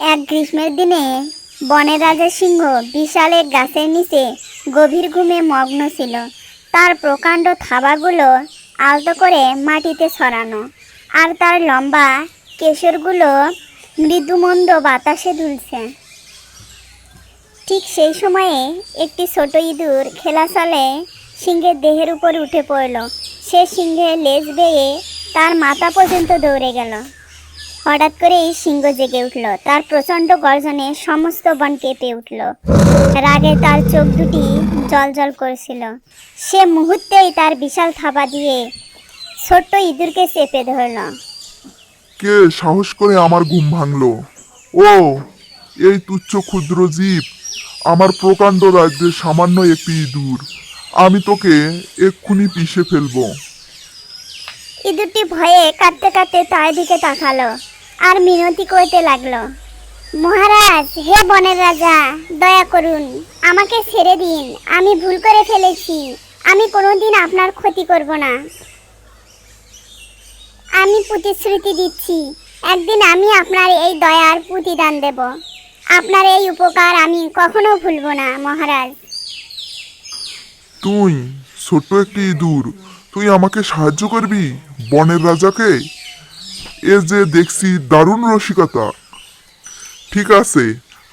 এক গ্রীষ্মের দিনে বনের রাজা সিংহ বিশাল এক গাছের নিচে গভীর ঘুমে মগ্ন ছিল। তার প্রকাণ্ড থাবাগুলো আলতো করে মাটিতে ছড়ানো আর তার লম্বা কেশরগুলো মৃদুমন্দ বাতাসে দুলছে। ঠিক সেই সময়ে একটি ছোট ইঁদুর খেলা চলে সিংহের দেহের উপর উঠে পড়ল। সে সিংহের লেজ বেয়ে তার মাথা পর্যন্ত দৌড়ে গেল। হঠাৎ করে এই সিংহ জেগে উঠল। তার প্রচণ্ড গর্জনে সমস্ত বন কেঁপে উঠল। রাগে তার চোখ দুটি জল করছিল। সে মুহূর্তেই তার বিশাল থাবা দিয়ে ছোট্ট ইঁদুরকে চেপে ধরল। কে সাহস করে আমার ঘুম ভাঙলো? ও এই তুচ্ছ ক্ষুদ্র জীব। আমার প্রকাণ্ড রাজ্যের সামান্য একটি ইঁদুর। আমি তোকে এক্ষুনি পিষে ফেলব। ইঁদুরটি ভয়ে কাঁদতে কাঁদতে তার দিকে তাকালো। আর মিনতি করতে লাগল। মহারাজ, হে বনের রাজা, দয়া করুন, আমাকে ছেড়ে দিন। আমি ভুল করে ফেলেছি। আমি কোনোদিন আপনার ক্ষতি করব না। আমি প্রতিশ্রুতি দিচ্ছি, একদিন আমি আপনার এই দয়ার প্রতিদান দেব। আপনার এই উপকার আমি কখনো ভুলব না, মহারাজ। তুই ছোট্ট একটি ইঁদুর, তুই আমাকে সাহায্য করবি বনের রাজাকে? এ যে দেখছি দারুণ রসিকতা। ঠিক আছে,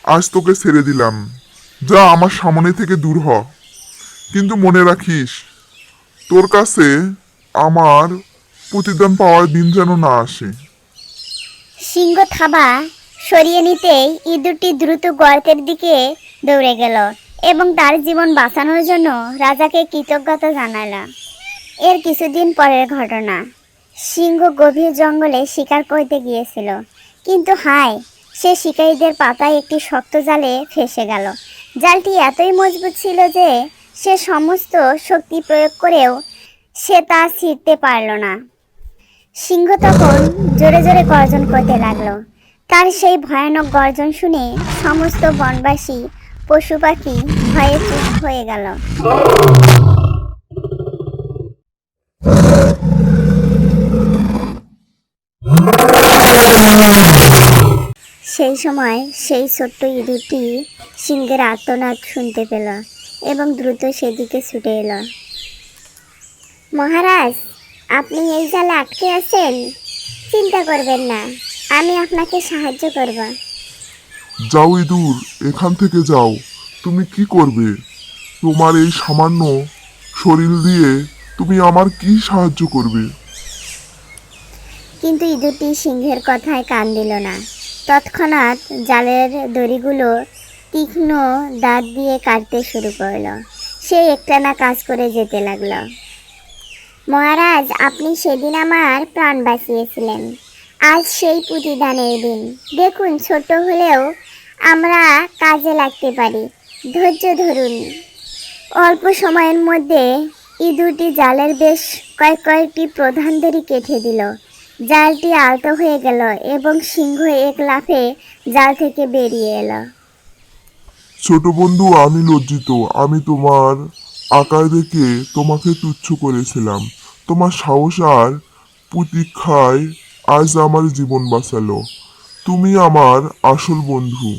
আজ তোকে ছেড়ে দিলাম। যা আমার সামনে থেকে দূর হ। কিন্তু মনে রাখিস, তোর কাছে আমার প্রতিদান পাওয়ার দিন যেন না আসে। সিংহ থাবা সরিয়ে নিতেই ইঁদুরটি দ্রুত গর্তের দিকে দৌড়ে গেল এবং তার জীবন বাঁচানোর জন্য রাজাকে কৃতজ্ঞতা জানালো এর কিছুদিন পরের ঘটনা। সিংহ গভীর জঙ্গলে শিকার করতে গিয়েছিল। কিন্তু হায়, সে শিকারীদের পাতায় একটি শক্ত জালে ফেসে গেল। জালটি এতই মজবুত ছিল যে সে সমস্ত শক্তি প্রয়োগ করেও সে তা ছিঁড়তে পারল না। সিংহ তখন জোরে জোরে গর্জন করতে লাগল। তার সেই ভয়ানক গর্জন শুনে সমস্ত বনবাসী, পশু পাখি ভয়ে চুপ হয়ে গেল সেই সময় সেই ছোট্ট ইঁদুরটি সিংহের আর্তনাদ শুনতে পেল এবং দ্রুত সেদিকে ছুটে এলো। মহারাজ আপনি এই জালে আটকে আছেন? চিন্তা করবেন না আমি আপনাকে সাহায্য করব। যাও ইঁদুর এখান থেকে যাও। তুমি কি করবে? তোমার এই সামান্য শরীর দিয়ে তুমি আমার কি সাহায্য করবে? কিন্তু ইঁদুরটি সিংহের কথায় কান দিল না। তৎক্ষণাৎ জালের দড়িগুলো তীক্ষ্ণ দাঁত দিয়ে কাটতে শুরু করল। সে একটানা কাজ করে যেতে লাগল। মহারাজ, আপনি সেদিন আমার প্রাণ বাঁচিয়েছিলেন। আজ সেই প্রতিদানের দিন। দেখুন ছোট হলেও আমরা কাজে লাগতে পারি। ধৈর্য ধরুন। অল্প সময়ের মধ্যে ইঁদুরটি জালের বেশ কয়েক কয়েকটি প্রধান দড়ি কেটে দিল। জালটি আলতো হয়ে গেল এবং সিংহ এক লাফে জাল থেকে বেরিয়ে এলো। ছোট বন্ধু আমি লজ্জিত। আমি তোমার আকার দেখে তোমাকে তুচ্ছ করেছিলাম। তোমার সাহস আর প্রতীক্ষায় আজ আমার জীবন বাঁচালো। তুমি আমার আসল বন্ধু।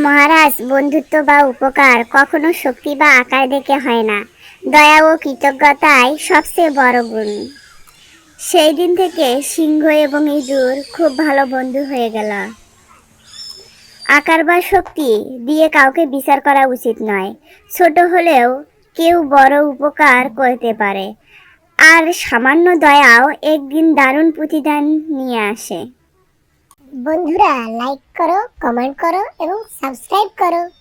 মহারাজ বন্ধুত্ব বা উপকার কখনো শক্তি বা আকার দেখে হয় না। দয়া ও কৃতজ্ঞতাই সবচেয়ে বড় গুণ। সেই দিন থেকে সিংহ এবং ইঁদুর খুব ভালো বন্ধু হয়ে গেল। আকার বা শক্তি দিয়ে কাউকে বিচার করা উচিত নয়। ছোট হলেও কেউ বড় উপকার করতে পারে। আর সামান্য দয়াও একদিন দারুণ প্রতিদান নিয়ে আসে। বন্ধুরা লাইক করো কমেন্ট করো এবং সাবস্ক্রাইব করো।